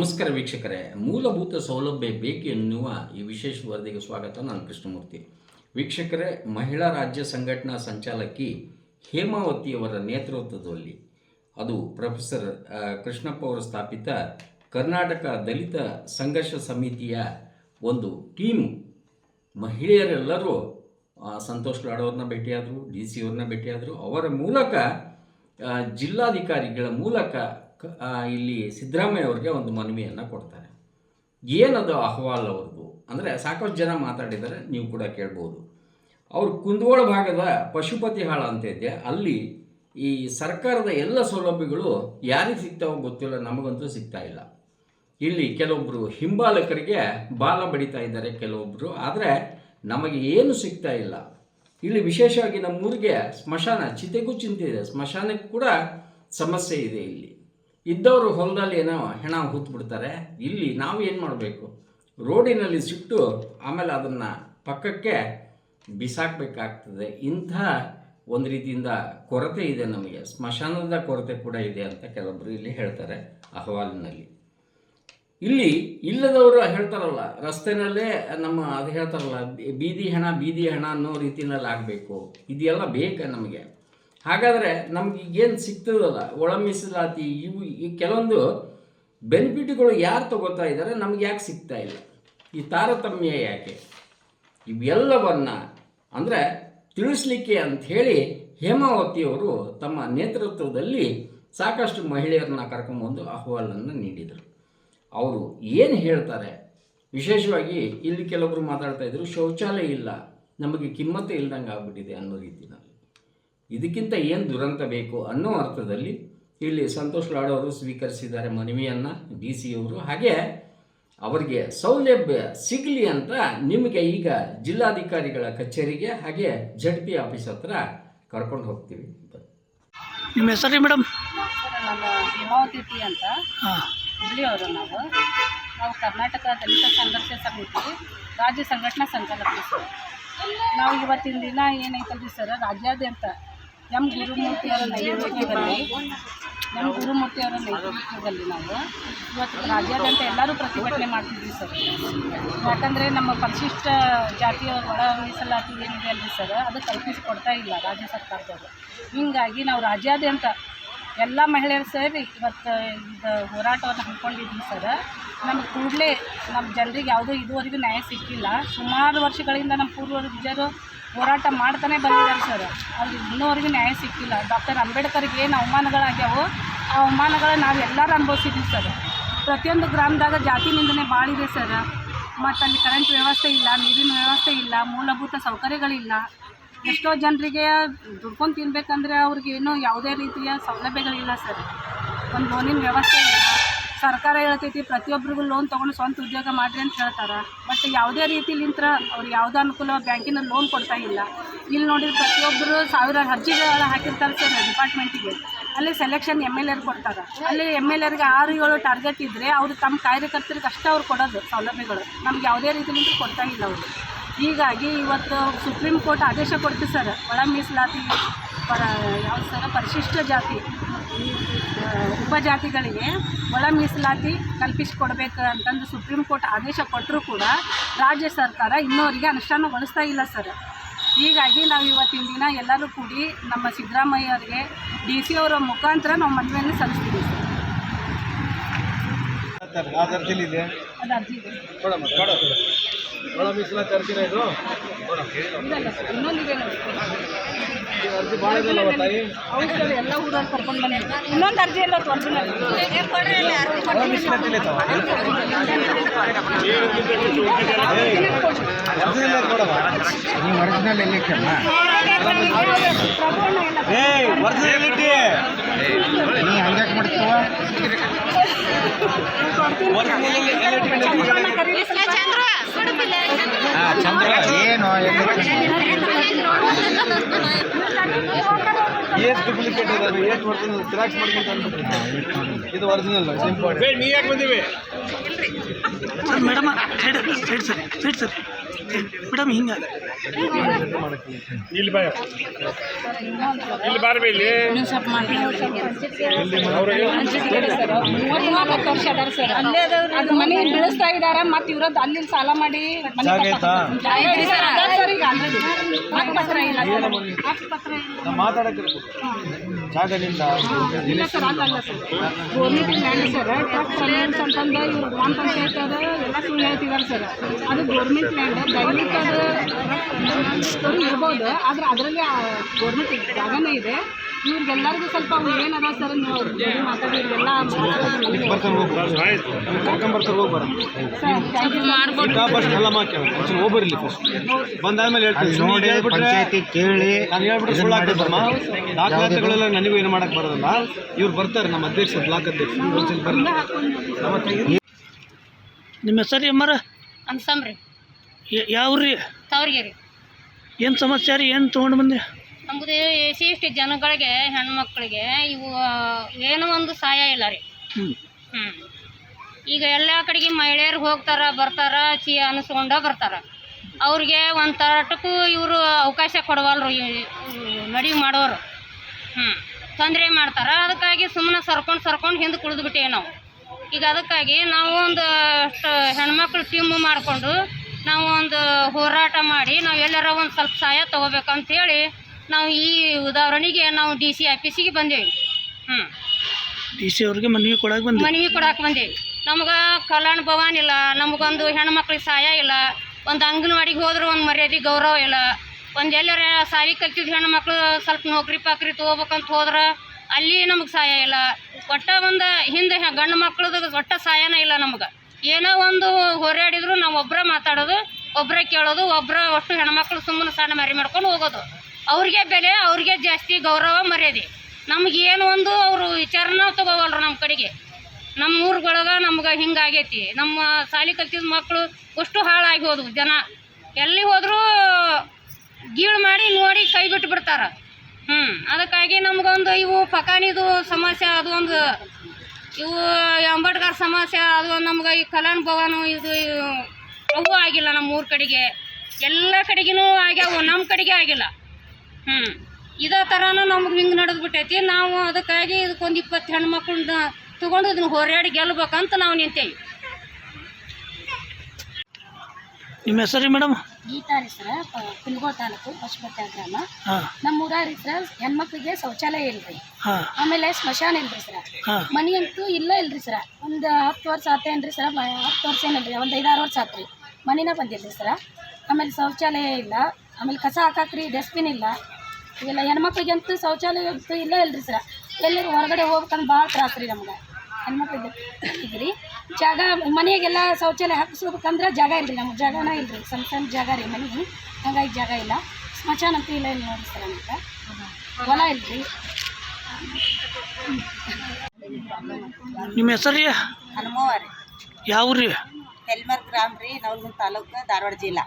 ನಮಸ್ಕಾರ ವೀಕ್ಷಕರೇ. ಮೂಲಭೂತ ಸೌಲಭ್ಯ ಬೇಕು ಎನ್ನುವ ಈ ವಿಶೇಷ ವರದಿಗೆ ಸ್ವಾಗತ. ನಾನು ಕೃಷ್ಣಮೂರ್ತಿ. ವೀಕ್ಷಕರೇ, ಮಹಿಳಾ ರಾಜ್ಯ ಸಂಘಟನಾ ಸಂಚಾಲಕಿ ಹೇಮಾವತಿಯವರ ನೇತೃತ್ವದಲ್ಲಿ ಅದು ಪ್ರೊಫೆಸರ್ ಕೃಷ್ಣಪ್ಪ ಅವರು ಸ್ಥಾಪಿತ ಕರ್ನಾಟಕ ದಲಿತ ಸಂಘರ್ಷ ಸಮಿತಿಯ ಒಂದು ಟೀಮ್. ಮಹಿಳೆಯರೆಲ್ಲರೂ ಸಂತೋಷ್ ಲಾಡೋರನ್ನ ಭೇಟಿಯಾದರು, ಡಿ ಸಿ ಅವ್ರನ್ನ ಭೇಟಿಯಾದರು. ಅವರ ಮೂಲಕ ಜಿಲ್ಲಾಧಿಕಾರಿಗಳ ಮೂಲಕ ಇಲ್ಲಿ ಸಿದ್ದರಾಮಯ್ಯ ಅವ್ರಿಗೆ ಒಂದು ಮನವಿಯನ್ನು ಕೊಡ್ತಾರೆ. ಏನದು ಅಹವಾಲ್ ಅವ್ರದ್ದು? ಅಂದರೆ ಸಾಕಷ್ಟು ಜನ ಮಾತಾಡಿದ್ದಾರೆ ನೀವು ಕೂಡ ಕೇಳ್ಬೋದು. ಅವರು ಕುಂದಗೋಳ ಭಾಗದ ಪಶುಪತಿ ಹಾಳ ಅಂತ ಇದೆ. ಅಲ್ಲಿ ಈ ಸರ್ಕಾರದ ಎಲ್ಲ ಸೌಲಭ್ಯಗಳು ಯಾರಿಗೆ ಸಿಗ್ತಾವೋ ಗೊತ್ತಿಲ್ಲ, ನಮಗಂತೂ ಸಿಗ್ತಾ ಇಲ್ಲ. ಇಲ್ಲಿ ಕೆಲವೊಬ್ಬರು ಹಿಂಬಾಲಕರಿಗೆ ಬಾಲ ಬಡಿತಾ ಇದ್ದಾರೆ ಕೆಲವೊಬ್ಬರು ಆದರೆ ನಮಗೆ ಏನು ಸಿಗ್ತಾ ಇಲ್ಲ. ಇಲ್ಲಿ ವಿಶೇಷವಾಗಿ ನಮ್ಮೂರಿಗೆ ಸ್ಮಶಾನ ಚಿತೆಗೂ ಚಿಂತೆ ಇದೆ ಸ್ಮಶಾನಕ್ಕೆ ಕೂಡ ಸಮಸ್ಯೆ ಇದೆ ಇಲ್ಲಿ. ಇದ್ದವರು ಹೊಲದಲ್ಲಿ ಏನೋ ಹೆಣ ಬಿಡ್ತಾರೆ ಇಲ್ಲಿ ನಾವು ಏನು ಮಾಡಬೇಕು? ರೋಡಿನಲ್ಲಿ ಸಿಟ್ಟು, ಆಮೇಲೆ ಅದನ್ನು ಪಕ್ಕಕ್ಕೆ ಬಿಸಾಕಬೇಕಾಗ್ತದೆ. ಇಂಥ ಒಂದು ರೀತಿಯಿಂದ ಕೊರತೆ ಇದೆ ನಮಗೆ. ಸ್ಮಶಾನದ ಕೊರತೆ ಕೂಡ ಇದೆ ಅಂತ ಕೆಲವೊಬ್ಬರು ಇಲ್ಲಿ ಹೇಳ್ತಾರೆ ಅಹವಾಲಿನಲ್ಲಿ. ಇಲ್ಲಿ ಇಲ್ಲದವರು ಹೇಳ್ತಾರಲ್ಲ, ರಸ್ತೆನಲ್ಲೇ ನಮ್ಮ ಅದು ಹೇಳ್ತಾರಲ್ಲ, ಬೀದಿ ಹಣ ಬೀದಿ ಹಣ ಅನ್ನೋ ರೀತಿನಲ್ಲಿ ಆಗಬೇಕು ಇದೆಲ್ಲ ಬೇಕು ನಮಗೆ? ಹಾಗಾದರೆ ನಮ್ಗೆ ಏನು ಸಿಗ್ತದಲ್ಲ, ಒಳ ಮೀಸಲಾತಿ, ಇವು ಈ ಕೆಲವೊಂದು ಬೆನಿಫಿಟ್ಗಳು ಯಾರು ತಗೋತಾ ಇದ್ದಾರೆ ನಮ್ಗೆ ಯಾಕೆ ಸಿಗ್ತಾ ಇಲ್ಲ? ಈ ತಾರತಮ್ಯ ಯಾಕೆ? ಇವೆಲ್ಲವನ್ನ ಅಂದರೆ ತಿಳಿಸ್ಲಿಕ್ಕೆ ಅಂಥೇಳಿ ಹೇಮಾವತಿಯವರು ತಮ್ಮ ನೇತೃತ್ವದಲ್ಲಿ ಸಾಕಷ್ಟು ಮಹಿಳೆಯರನ್ನ ಕರ್ಕೊಂಬಂದು ಅಹವಾಲನ್ನು ನೀಡಿದರು. ಅವರು ಏನು ಹೇಳ್ತಾರೆ? ವಿಶೇಷವಾಗಿ ಇಲ್ಲಿ ಕೆಲವರು ಮಾತಾಡ್ತಾ ಇದ್ರು, ಶೌಚಾಲಯ ಇಲ್ಲ, ನಮಗೆ ಕಿಮ್ಮತ್ತೆ ಇಲ್ದಂಗೆ ಆಗ್ಬಿಟ್ಟಿದೆ ಅನ್ನೋ ರೀತಿಯಲ್ಲಿ ಇದಕ್ಕಿಂತ ಏನು ದುರಂತ ಬೇಕು ಅನ್ನೋ ಅರ್ಥದಲ್ಲಿ ಇಲ್ಲಿ ಸಂತೋಷ್ ಲಾಡ್ ಅವರು ಸ್ವೀಕರಿಸಿದ್ದಾರೆ ಮನವಿಯನ್ನು ಡಿ ಸಿ ಅವರು. ಹಾಗೆ ಅವರಿಗೆ ಸೌಲಭ್ಯ ಸಿಗಲಿ ಅಂತ ನಿಮಗೆ ಈಗ ಜಿಲ್ಲಾಧಿಕಾರಿಗಳ ಕಚೇರಿಗೆ ಹಾಗೆ ಜಡ್ ಪಿ ಆಫೀಸ್ ಹತ್ರ ಕರ್ಕೊಂಡು ಹೋಗ್ತೀವಿ. ನಿಮ್ಮ ಹೆಸರು ರೀ ಮೇಡಮ್? ಹಿಮಾವತಿ ಅಂತ. ಹಾಂ. ಹುಬ್ಳಿಯವರು ನಾವು. ನಾವು ಕರ್ನಾಟಕ ದಲಿತ ಸಂಘರ್ಷ ಸಮಿತಿ ರಾಜ್ಯ ಸಂಘಟನಾ ಸಂಚಾಲಕರು ಸರ್ ನಾವು ಇವತ್ತಿನ ದಿನ ಏನೈತಲ್ರಿ ಸರ್ ರಾಜ್ಯಾದ್ಯಂತ ಎಂ ಗುರುಮೂರ್ತಿಯವರ ನೇತೃತ್ವದಲ್ಲಿ ನಮ್ಮ ಗುರುಮೂರ್ತಿಯವರ ನೇತೃತ್ವದಲ್ಲಿ ನಾವು ಇವತ್ತು ರಾಜ್ಯಾದ್ಯಂತ ಎಲ್ಲರೂ ಪ್ರತಿಭಟನೆ ಮಾಡ್ತಿದ್ವಿ ಸರ್. ಯಾಕಂದರೆ ನಮ್ಮ ಪರಿಶಿಷ್ಟ ಜಾತಿಯ ಒಳ ಮೀಸಲಾತಿ ಏನಿದೆ ಅಲ್ರಿ ಸರ್, ಅದು ಕಲ್ಪಿಸಿಕೊಡ್ತಾ ಇಲ್ಲ ರಾಜ್ಯ ಸರ್ಕಾರದವರು. ಹೀಗಾಗಿ ನಾವು ರಾಜ್ಯಾದ್ಯಂತ ಎಲ್ಲ ಮಹಿಳೆಯರು ಸೇರಿ ಇವತ್ತು ಇದು ಹೋರಾಟವನ್ನು ಹಮ್ಮಿಕೊಂಡಿದ್ವಿ ಸರ್. ನಮ್ಗೆ ಕೂಡಲೇ ನಮ್ಮ ಜನರಿಗೆ ಯಾವುದೂ ಇದುವರೆಗೂ ನ್ಯಾಯ ಸಿಕ್ಕಿಲ್ಲ. ಸುಮಾರು ವರ್ಷಗಳಿಂದ ನಮ್ಮ ಪೂರ್ವಜರು ಹೋರಾಟ ಮಾಡ್ತಾನೆ ಬಂದಿದ್ದಾರೆ ಸರ್. ಅವ್ರಿಗೆ ಇನ್ನೂವರೆಗೂ ನ್ಯಾಯ ಸಿಕ್ಕಿಲ್ಲ. ಡಾಕ್ಟರ್ ಅಂಬೇಡ್ಕರ್ಗೆ ಏನು ಅವಮಾನಗಳಾಗ್ಯಾವೋ ಆ ಅವಮಾನಗಳ ನಾವು ಎಲ್ಲರೂ ಅನುಭವಿಸಿದ್ವಿ ಸರ್. ಪ್ರತಿಯೊಂದು ಗ್ರಾಮದಾಗ ಜಾತಿ ನಿಂದನೆ ಭಾಳ ಇದೆ ಸರ್. ಮತ್ತು ಅಲ್ಲಿ ಕರೆಂಟ್ ವ್ಯವಸ್ಥೆ ಇಲ್ಲ, ನೀರಿನ ವ್ಯವಸ್ಥೆ ಇಲ್ಲ, ಮೂಲಭೂತ ಸೌಕರ್ಯಗಳಿಲ್ಲ. ಎಷ್ಟೋ ಜನರಿಗೆ ದುಡ್ಕೊಂಡು ತಿನ್ಬೇಕಂದ್ರೆ ಅವ್ರಿಗೆ ಇನ್ನೂ ಯಾವುದೇ ರೀತಿಯ ಸೌಲಭ್ಯಗಳಿಲ್ಲ ಸರ್. ಒಂದು ಲೋನಿನ ವ್ಯವಸ್ಥೆ ಇಲ್ಲ. ಸರ್ಕಾರ ಹೇಳ್ತೈತಿ ಪ್ರತಿಯೊಬ್ಬರಿಗೂ ಲೋನ್ ತೊಗೊಂಡು ಸ್ವಂತ ಉದ್ಯೋಗ ಮಾಡಿರಿ ಅಂತ ಹೇಳ್ತಾರೆ. ಬಟ್ ಯಾವುದೇ ರೀತಿಲಿಂತ್ರ ಅವ್ರಿಗೆ ಯಾವುದೇ ಅನುಕೂಲ ಬ್ಯಾಂಕಿನ ಲೋನ್ ಕೊಡ್ತಾ ಇಲ್ಲ. ಇಲ್ಲಿ ನೋಡಿದ್ರೆ ಪ್ರತಿಯೊಬ್ಬರು ಸಾವಿರ ಅರ್ಜಿಗಳು ಹಾಕಿರ್ತಾರೆ ಸರ್ ಡಿಪಾರ್ಟ್ಮೆಂಟಿಗೆ. ಅಲ್ಲಿ ಸೆಲೆಕ್ಷನ್ ಎಂ ಎಲ್ ಎರ್ ಕೊಡ್ತಾರೆ. ಅಲ್ಲಿ ಎಂ ಎಲ್ ಎರ್ಗೆ ಆರು ಏಳು ಟಾರ್ಗೆಟ್ ಇದ್ದರೆ ಅವರು ತಮ್ಮ ಕಾರ್ಯಕರ್ತರಿಗೆ ಅಷ್ಟೇ ಅವ್ರು ಕೊಡೋದು ಸೌಲಭ್ಯಗಳು. ನಮ್ಗೆ ಯಾವುದೇ ರೀತಿಲಿಂದ ಕೊಡ್ತಾ ಇಲ್ಲ ಅವರು. ಹೀಗಾಗಿ ಇವತ್ತು ಸುಪ್ರೀಂ ಕೋರ್ಟ್ ಆದೇಶ ಕೊಡ್ತು ಸರ್. ಒಳ ಮೀಸಲಾತಿ ಪರ, ಯಾವ್ದು ಸರ್, ಪರಿಶಿಷ್ಟ ಜಾತಿ ಉಪಜಾತಿಗಳಿಗೆ ಒಳ ಮೀಸಲಾತಿ ಕಲ್ಪಿಸಿಕೊಡ್ಬೇಕು ಅಂತಂದು ಸುಪ್ರೀಂ ಕೋರ್ಟ್ ಆದೇಶ ಕೊಟ್ಟರೂ ಕೂಡ ರಾಜ್ಯ ಸರ್ಕಾರ ಇನ್ನೂವರೆಗೆ ಅನುಷ್ಠಾನಗೊಳಿಸ್ತಾ ಇಲ್ಲ ಸರ್. ಹೀಗಾಗಿ ನಾವು ಇವತ್ತಿನ ದಿನ ಎಲ್ಲರೂ ಕೂಡಿ ನಮ್ಮ ಸಿದ್ದರಾಮಯ್ಯ ಅವರಿಗೆ ಡಿ ಸಿ ಅವರ ಮುಖಾಂತರ ನಾವು ಮನವಿಯನ್ನು ಸಲ್ಲಿಸ್ತೀವಿ ಸರ್. ಅದು ಅರ್ಜಿ ಮೀಸಲಾತಿ ಅರ್ಜಿನ ಇದು. ಇನ್ನೊಂದಿದೆ ಭಾಳ ತಾಯಿ? ಎಲ್ಲ ಊರಲ್ಲಿ ಕರ್ಕೊಂಡು ಬಂದಿದ್ದೆ ಇನ್ನೊಂದು ಅರ್ಜಿ ಎಲ್ಲ ಒರಿಜಿನಲ್ ಹಂಗ್ಯಾಕೆ ಮಾಡ್ತೀವ ಚಂದ್ರ ಏನು ಇರೋದು ಅನ್ಬಿಟ್ಟು ಇದು ಒರಿಜಿನಲ್ ಇಂಪಾರ್ಟೆಂಟ್ ನೀ ಯಾಕೆ ಬಂದಿವಿ ಮೇಡಮ್ ಸೈಡ್ ಸರಿ ಸರಿ ಮೇಡಮ್ ಹಿಂಗೆ. ಇಲ್ಲಿ ಬಾ ಇಲ್ಲಿ. ಬಾರ್ಬಿ ಇಲ್ಲಿ ಮೂವತ್ನಾಲ್ಕು ವರ್ಷ ಅದಾರ ಸರ್. ಅದು ಮನೆ ಬೆಳೆಸ್ತಾ ಇದಾರ ಮತ್ತೆ ಇವ್ರದ್ದು ಅಲ್ಲಿ ಸಾಲ ಮಾಡಿ ಮಾತಾಡಕ್ಕೆ ಜಾಗ ನಿಂದ ಇಲ್ಲ ಸರ್, ಅಲ್ಲ sir. Government land sir trust servants ಅಂತಂದು ಇವ್ರು ಗ್ರಾಮ ಪಂಚಾಯತ್ ಅದ ಎಲ್ಲ ಸುಳ್ಳು ಹೇಳ್ತಿದ್ದಾರೆ ಸರ್. ಅದು ಗೌರ್ಮೆಂಟ್ ಲ್ಯಾಂಡ್ ದಯವಿಟ್ಟು ಅದು ಇರ್ಬೋದು, ಆದ್ರೆ ಅದರಲ್ಲಿ ಗೌರ್ಮೆಂಟ್ ಜಾಗನೇ ಇದೆ. ಇವ್ರಿಗೆಲ್ಲರಿಗೂ ಸ್ವಲ್ಪ ಏನದ ಸರ್ ನೀವು ಹೋಗ್ಬರ್ಲಿ ಫಸ್ಟ್ ಬಂದಾದ್ಮೇಲೆ ಹೇಳ್ತೀನಿ ನೋಡಿ ಪಂಚಾಯತಿ ಕೇಳಿ ನಾನು ಹೇಳ್ಬಿಟ್ಟು ಸುಳ್ಳು ಆಗ್ತದಮ್ಮ ದಾಖಲಾತಿಗಳೆಲ್ಲ ನನಗೂ ಏನು ಮಾಡಕ್ ಬರೋದಲ್ಲ. ಇವ್ರು ಬರ್ತಾರೆ ನಮ್ಮ ಅಧ್ಯಕ್ಷ ಬ್ಲಾಕ್ ಅಧ್ಯಕ್ಷ ನಿಮ್ಮ ಹೆಸರು ಅಮ್ಮಾರ? ಅನ್ಸಮ್ರಿ ಯಾವ ರೀ ಏನು ಸಮಸ್ಯೆ ರೀ? ಏನು ತೊಗೊಂಡು ಬಂದೆ? ನಮ್ಮದು ಎಸ್ ಟಿ ಜನಗಳಿಗೆ ಹೆಣ್ಮಕ್ಳಿಗೆ ಇವು ಏನೋ ಒಂದು ಸಹಾಯ ಇಲ್ಲ ರೀ. ಹ್ಞೂ ಈಗ ಎಲ್ಲ ಕಡೆಗೆ ಮಹಿಳೆಯರು ಹೋಗ್ತಾರ ಬರ್ತಾರ ಚಿ ಅನಿಸ್ಕೊಂಡ ಬರ್ತಾರ. ಅವ್ರಿಗೆ ಒಂದು ತರಟಕ್ಕೂ ಇವರು ಅವಕಾಶ ಕೊಡವಲ್ರು ಮದುವೆ ಮಾಡೋರು. ಹ್ಞೂ ತೊಂದರೆ ಮಾಡ್ತಾರೆ ಅದಕ್ಕಾಗಿ ಸುಮ್ಮನೆ ಸರ್ಕೊಂಡು ಸರ್ಕೊಂಡು ಹಿಂದೆ ಕುಳಿದು ಬಿಟ್ಟೇವೆ ನಾವು. ಈಗ ಅದಕ್ಕಾಗಿ ನಾವು ಒಂದು ಅಷ್ಟು ಹೆಣ್ಮಕ್ಳು ಟೀಮ್ ಮಾಡಿಕೊಂಡು ನಾವು ಒಂದು ಹೋರಾಟ ಮಾಡಿ ನಾವು ಎಲ್ಲರ ಒಂದು ಸ್ವಲ್ಪ ಸಹಾಯ ತೊಗೋಬೇಕಂತೇಳಿ ನಾವು ಈ ಉದಾಹರಣೆಗೆ ನಾವು ಡಿ ಸಿ ಆಫೀಸಿಗೆ ಬಂದೇವಿ. ಹ್ಞೂ ಡಿ ಸಿ ಅವ್ರಿಗೆ ಮನವಿ ಕೊಡಕ್ಕೆ ಬಂದೆ ಮನವಿ ಕೊಡಕ್ಕೆ ಬಂದೇವಿ. ನಮ್ಗೆ ಕಲ್ಯಾಣ ಭವನ್ ಇಲ್ಲ ನಮಗೊಂದು ಹೆಣ್ಮಕ್ಳಿಗೆ ಸಹಾಯ ಇಲ್ಲ ಒಂದು ಅಂಗನವಾಡಿಗೆ ಹೋದ್ರೆ ಒಂದು ಮರ್ಯಾದೆ ಗೌರವ ಇಲ್ಲ. ಒಂದು ಎಲ್ಲರ ಸಾಲಿ ಕಲ್ತಿದ್ದು ಹೆಣ್ಮಕ್ಳು ಸ್ವಲ್ಪ ನೌಕರಿ ಪಾಕ್ರಿ ತೊಗೋಬೇಕಂತ ಹೋದ್ರೆ ಅಲ್ಲಿ ನಮಗೆ ಸಹಾಯ ಇಲ್ಲ. ಒಟ್ಟ ಒಂದು ಹಿಂದೆ ಗಂಡು ಮಕ್ಳದ್ದು ಒಟ್ಟ ಸಹಾಯನೇ ಇಲ್ಲ ನಮ್ಗೆ. ಏನೋ ಒಂದು ಹೋರಾಡಿದ್ರು ನಾವು ಒಬ್ಬರೇ ಮಾತಾಡೋದು ಒಬ್ಬರೇ ಕೇಳೋದು ಒಬ್ಬರ ಒಟ್ಟು ಹೆಣ್ಮಕ್ಳು ಸುಮ್ಮನೆ ಸಣ್ಣ ಮರಿ ಮಾಡ್ಕೊಂಡು ಹೋಗೋದು. ಅವ್ರಿಗೆ ಬೆಲೆ, ಅವ್ರಿಗೆ ಜಾಸ್ತಿ ಗೌರವ ಮರ್ಯಾದೆ. ನಮ್ಗೆ ಏನು ಒಂದು ಅವರು ವಿಚಾರನ ತಗೋವಲ್ರು ನಮ್ಮ ಕಡೆಗೆ. ನಮ್ಮ ಊರುಗೊಳಗೆ ನಮ್ಗೆ ಹಿಂಗಾಗೈತಿ ನಮ್ಮ ಶಾಲಿ ಕಲ್ತಿದ ಮಕ್ಕಳು ಅಷ್ಟು ಹಾಳಾಗಿ ಹೋದವು ಜನ. ಎಲ್ಲಿ ಹೋದರೂ ಗೀಳು ಮಾಡಿ ನೋಡಿ ಕೈ ಬಿಟ್ಟು ಬಿಡ್ತಾರೆ. ಹ್ಞೂ ಅದಕ್ಕಾಗಿ ನಮಗೊಂದು ಇವು ಪಕಾನಿದು ಸಮಸ್ಯೆ, ಅದು ಒಂದು ಇವು ಅಂಬೇಡ್ಕರ್ ಸಮಸ್ಯೆ, ಅದು ನಮ್ಗೆ ಈ ಕಲ್ಯಾಣ ಭವನ ಇದು ಅವು ಆಗಿಲ್ಲ ನಮ್ಮ ಊರ ಕಡೆಗೆ. ಎಲ್ಲ ಕಡೆಗಿನೂ ಆಗ್ಯಾವು ನಮ್ಮ ಕಡೆಗೆ ಆಗಿಲ್ಲ. ಹ್ಞೂ ಇದೇ ಥರನೂ ನಮ್ಗೆ ಹಿಂಗೆ ನಡೆದು ಬಿಟ್ಟೈತಿ. ನಾವು ಅದಕ್ಕಾಗಿ ಇದಕ್ಕೊಂದು ಇಪ್ಪತ್ತು ಹೆಣ್ಮಕ್ಳನ್ನ ತೊಗೊಂಡು ಇದನ್ನ ಹೋರಾಡಿ ಗೆಲ್ಬೇಕಂತ ನಾವು ನಿಂತೇವಿ. ನಿಮ್ಮ ಹೆಸರು ರೀ ಮೇಡಮ್? ಗೀತಾ ಸರ್ ಕುಲ್ಗೋ ತಾಲೂಕು ಪಶುಪತ್ಯ ಗ್ರಾಮ. ಹಾಂ. ನಮ್ಮ ಊರಾರಿ ಸರ್ ಹೆಣ್ಮಕ್ಳಿಗೆ ಶೌಚಾಲಯ ಇಲ್ರಿ. ಹಾಂ. ಆಮೇಲೆ ಸ್ಮಶಾನ ಇಲ್ರಿ ಸರ. ಹಾಂ. ಮನಿ ಅಂತೂ ಇಲ್ಲ ಇಲ್ರಿ ಸರ. ಒಂದು ಹತ್ತು ವರ್ಷ ಆತೇನ್ರಿ ಸರ ಹತ್ತು ವರ್ಷ ಏನಿಲ್ರಿ ಒಂದು ಐದಾರು ವರ್ಷ ಆತ್ರಿ ಮನಿನ ಬಂದಿಲ್ರಿ ಸರ. ಆಮೇಲೆ ಶೌಚಾಲಯ ಇಲ್ಲ. ಆಮೇಲೆ ಕಸ ಹಾಕಾಕ್ರಿ ಡಸ್ಟ್ಬಿನ್ ಇಲ್ಲ. ಇವೆಲ್ಲ ಹೆಣ್ಮಕ್ಳಿಗಂತೂ ಶೌಚಾಲಯ ಅಂತೂ ಇಲ್ಲ ಇಲ್ರಿ ಸರ. ಎಲ್ಲರೂ ಹೊರಗಡೆ ಹೋಗ್ಬೇಕಂದ್ರೆ ಭಾಳ ತ್ರಾಸ ರೀ ನಮ್ಗೆ. ಹೆಣ್ಮಕ್ಳಿಗೆ ಇದ್ರಿ. ಜಾಗ ಮನೆಗೆಲ್ಲ ಶೌಚಾಲಯ ಹಾಕಿಸ್ಬೇಕಂದ್ರೆ ಜಾಗ ಇಲ್ರಿ ನಮ್ಗೆ ಜಾಗನ ಇಲ್ರಿ. ಸಣ್ಣ ಸಣ್ಣ ಜಾಗ ರೀ ಮನೆಗೆ ಹಂಗಾಗಿ ಜಾಗ ಇಲ್ಲ. ಸ್ಮಶಾನ ಅಂತೂ ಇಲ್ಲ ಇಲ್ಲ ನೋಡಿರಿ ಸರ್ ನಮ್ಗೆ. ಹೊಲ ಇಲ್ರಿ. ನಿಮ್ಮ ಹೆಸರು ರೀ? ಹನುಮವಾರಿ ಯಾವ ರೀ? ಹೆಲ್ಮರ್ ಗ್ರಾಮ್ ರೀ ನವಲಗುಂದ ತಾಲೂಕು ಧಾರವಾಡ ಜಿಲ್ಲಾ.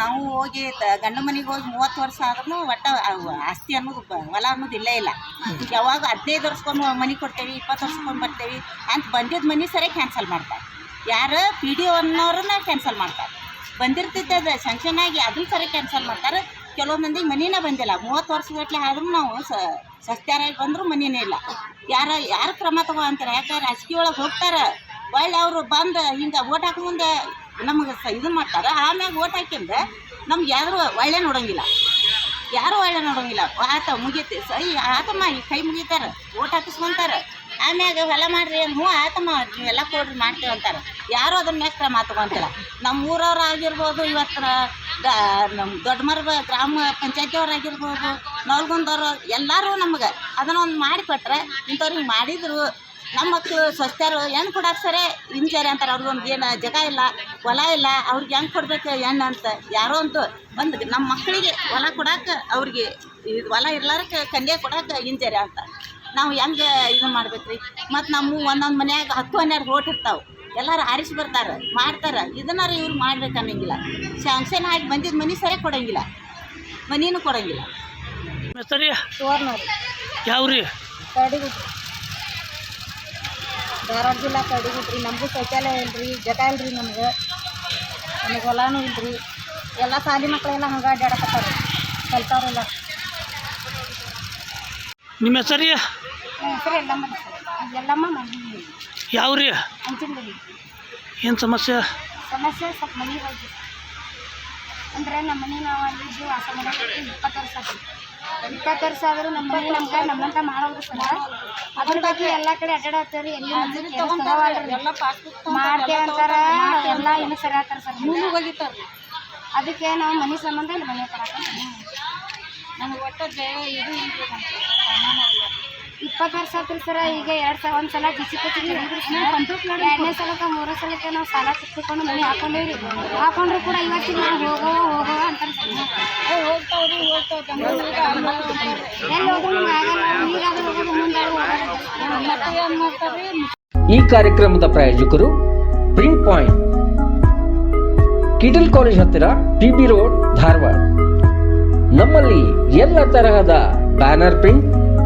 ನಾವು ಹೋಗಿ ಗಂಡು ಮನೆಗೆ ಹೋಗಿ ಮೂವತ್ತು ವರ್ಷ ಆದ್ರೂ ಒಟ್ಟ ಆಸ್ತಿ ಅನ್ನೋದು ಹೊಲ ಅನ್ನೋದು ಇಲ್ಲೇ ಇಲ್ಲ. ಯಾವಾಗ ಹದಿನೈದು ವರ್ಷಕ್ಕೊಂಡು ಮನೆ ಕೊಡ್ತೇವೆ, ಇಪ್ಪತ್ತು ವರ್ಷಕ್ಕೊಂಡು ಬರ್ತೇವೆ ಅಂತ ಬಂದಿದ್ದ ಮನೆ ಸರಿ ಕ್ಯಾನ್ಸಲ್ ಮಾಡ್ತಾರೆ. ಯಾರು ಪಿ ಡಿ ಅನ್ನೋರನ್ನ ಕ್ಯಾನ್ಸಲ್ ಮಾಡ್ತಾರೆ. ಬಂದಿರ್ತಿದ್ದ ಸೆಂಕ್ಷನ್ ಆಗಿ ಅದನ್ನ ಸರಿ ಕ್ಯಾನ್ಸಲ್ ಮಾಡ್ತಾರೆ. ಕೆಲವು ಮಂದಿಗೆ ಮನಿನೇ ಬಂದಿಲ್ಲ. ಮೂವತ್ತು ವರ್ಷಗಟ್ಟಲೆ ಆದ್ರೂ ನಾವು ಸಸ್ತ್ಯಾರಾಗಿ ಬಂದರೂ ಮನಿನೇ ಇಲ್ಲ. ಯಾರು ಯಾರು ಕ್ರಮ ತಗೋ ಅಂತಾರೆ? ಯಾಕೆ? ರಾಜಕೀಯ ಒಳಗೆ ಹೋಗ್ತಾರೆ. ಒಳ್ಳೆ ಅವರು ಬಂದು ಹಿಂಗೆ ಓಟ್ ಹಾಕೋ ಮುಂದೆ ನಮಗೆ ಸ ಇದು ಮಾಡ್ತಾರೆ, ಆಮ್ಯಾಗ ಓಟ್ ಹಾಕಿಂದ ನಮ್ಗೆ ಯಾರು ಒಳ್ಳೆ ನೋಡೋಂಗಿಲ್ಲ. ಯಾರು ಒಳ್ಳೆ ನೋಡೋಂಗಿಲ್ಲ. ಆತ ಮುಗೀತಿ, ಸೈ ಆತಮ್ಮ ಈ ಕೈ ಮುಗಿತಾರೆ ಓಟ್ ಹಾಕಿಸ್ಕೊಂತಾರೆ. ಆಮ್ಯಾಗ ಹೊಲ ಮಾಡ್ರಿ ಹ್ಞೂ ಆತಮ್ಮ, ನೀವೆಲ್ಲ ಕೊಡ್ರಿ ಮಾಡ್ತೇವೆ ಅಂತಾರೆ. ಯಾರು ಅದನ್ನ ಮ್ಯಾಗ ಕ್ರಮ ನಮ್ಮ ಊರವ್ರು ಆಗಿರ್ಬೋದು ಇವತ್ತು ನಮ್ಮ ದೊಡ್ಡಮರ ಗ್ರಾಮ ಪಂಚಾಯತಿಯವ್ರು ಆಗಿರ್ಬೋದು ನಲ್ಗೊಂದವ್ರು ಎಲ್ಲರೂ ನಮ್ಗೆ ಅದನ್ನ ಒಂದು ಮಾಡಿಕೊಟ್ರೆ ಇಂಥವ್ರಿಗೆ ಮಾಡಿದ್ರು ನಮ್ಮ ಮಕ್ಕಳು ಸ್ವಸ್ಥರು ಹೆಣ್ಣು ಕೊಡಕ್ಕೆ ಸರಿ ಹಿಂಜರಿ ಅಂತಾರೆ. ಅವ್ರಿಗೊಂದು ಏನು ಜಗ ಇಲ್ಲ ಹೊಲ ಇಲ್ಲ ಅವ್ರಿಗೆ ಹೆಂಗೆ ಕೊಡ್ಬೇಕು ಹೆಣ್ಣು ಅಂತ ಯಾರೋ ಅಂತೂ ಒಂದು ನಮ್ಮ ಮಕ್ಕಳಿಗೆ ಹೊಲ ಕೊಡಕ್ಕೆ ಅವ್ರಿಗೆ ಇದು ಹೊಲ ಇರ್ಲಾರಕ್ಕೆ ಕನ್ಯೆ ಕೊಡಕ್ಕೆ ಹಿಂಜರಿ ಅಂತ. ನಾವು ಹೆಂಗೆ ಇದು ಮಾಡ್ಬೇಕು ರೀ ಮತ್ತು ನಮ್ಮ ಒಂದೊಂದು ಮನ್ಯಾಗ ಹತ್ತು ಹನ್ನೆರಡು ಓಟ್ ಇರ್ತಾವೆ. ಎಲ್ಲರೂ ಆರಿಸಿ ಬರ್ತಾರೆ ಮಾಡ್ತಾರೆ. ಇದನ್ನಾರು ಇವ್ರು ಮಾಡ್ಬೇಕು ಅನ್ನಂಗಿಲ್ಲ. ಶಾಂಕ್ಷನ್ ಆಗಿ ಬಂದಿದ್ದು ಮನೆ ಸರಿ ಕೊಡೋಂಗಿಲ್ಲ. ಮನಿನೂ ಕೊಡೋಂಗಿಲ್ಲ. ಸರಿ ಯಾವ ರೀ ಧಾರವಾಡ ಜಿಲ್ಲಾ ಕಡಿಗಿದ್ರಿ ನಮಗೂ ಶೌಚಾಲಯ ಇಲ್ರಿ ಜಗ ಇಲ್ರಿ ನಮ್ಗೆ. ನಮಗೆ ಹೊಲಾನು ಇಲ್ರಿ. ಎಲ್ಲ ಸಾಲಿ ಮಕ್ಕಳೆಲ್ಲ ಹಂಗೆ ಅಡ್ಡಾಡಕತ್ತಾರ ಕಲ್ತಾರಲ್ಲ. ನಿಮ್ಮ ಹೆಸರು ರೀ? ಹೆಸರು ಎಲ್ಲಮ್ಮ ಎಲ್ಲಮ್ಮ ಮನೆ ಯಾವ ರೀ ಹಂಚಿಂದ್ರಿ ಏನು ಸಮಸ್ಯೆ? ಸಮಸ್ಯೆ ಸ್ವಲ್ಪ ಮನೆ ಹೋಗಿ ಅಂದರೆ ನಮ್ಮ ಮನೆ ನಾವು ಅಲ್ಲಿ ಇದ್ದು ವಾಸ ಮಾಡೋಕ್ಕೆ ಇಪ್ಪತ್ತು ವರ್ಷ ಆಯ್ತು. ಇಪ್ಪತ್ತು ಸಾವಿರ ನಮ್ಮ ನಮ್ಮ ಕೈ ನಮ್ಮಂತ ಮಾಡೋದು ಸಲ ಅದ್ರ ಬಗ್ಗೆ ಎಲ್ಲ ಕಡೆ ಅಡ್ಡಾಡತ್ತಾರೆ ಎಲ್ಲಿ ಮಾಡ್ತೇವೆ ಮಾಡ್ತೇವಂತಾರ ಎಲ್ಲ ಏನು ಸರಿ ಆಗ್ತಾರೆ ಸರ್. ಹೋಗಿತ್ತಾರ ಅದಕ್ಕೆ ನಾವು ಮನೆ ಸಂಬಂಧ ಇಲ್ಲಿ ಮನೆ ತರಕ ನಮ್ಗೆ ಒಟ್ಟು ಇದು ಇಲ್ರಿ ಇಪ್ಪತ್ತು ವರ್ಷ ಆತ್ರಿ ಸರ ಈಗ ಎರಡು ಸಾವಿರ ಒಂದು ಸಲ ಬಿಸಿ ಪಚ್ಚಿ ಎರಡನೇ ಸಲಕ್ಕೆ, ಮೂರನೇ ಸಲಕ್ಕೆ ನಾವು ಸಾಲ ಕಿತ್ಕೊಂಡು ಮನೆ ಹಾಕೊಂಡೇವ್ರಿ. ಹಾಕೊಂಡ್ರು ಕೂಡ ಇವತ್ತಿಗೆ ನಾವು ಹೋಗವ ಹೋಗವ ಏನು ಈ ಕಾರ್ಯಕ್ರಮದ ಪ್ರಾಯೋಜಕರು ಪ್ರಿಂಟ್ ಪಾಯಿಂಟ್. ಕಿಟಲ್ ಕಾಲೇಜ್ ಹತ್ತಿರ ಟಿ ರೋಡ್ ಧಾರವಾಡ. ನಮ್ಮಲ್ಲಿ ಎಲ್ಲ ತರಹದ banner print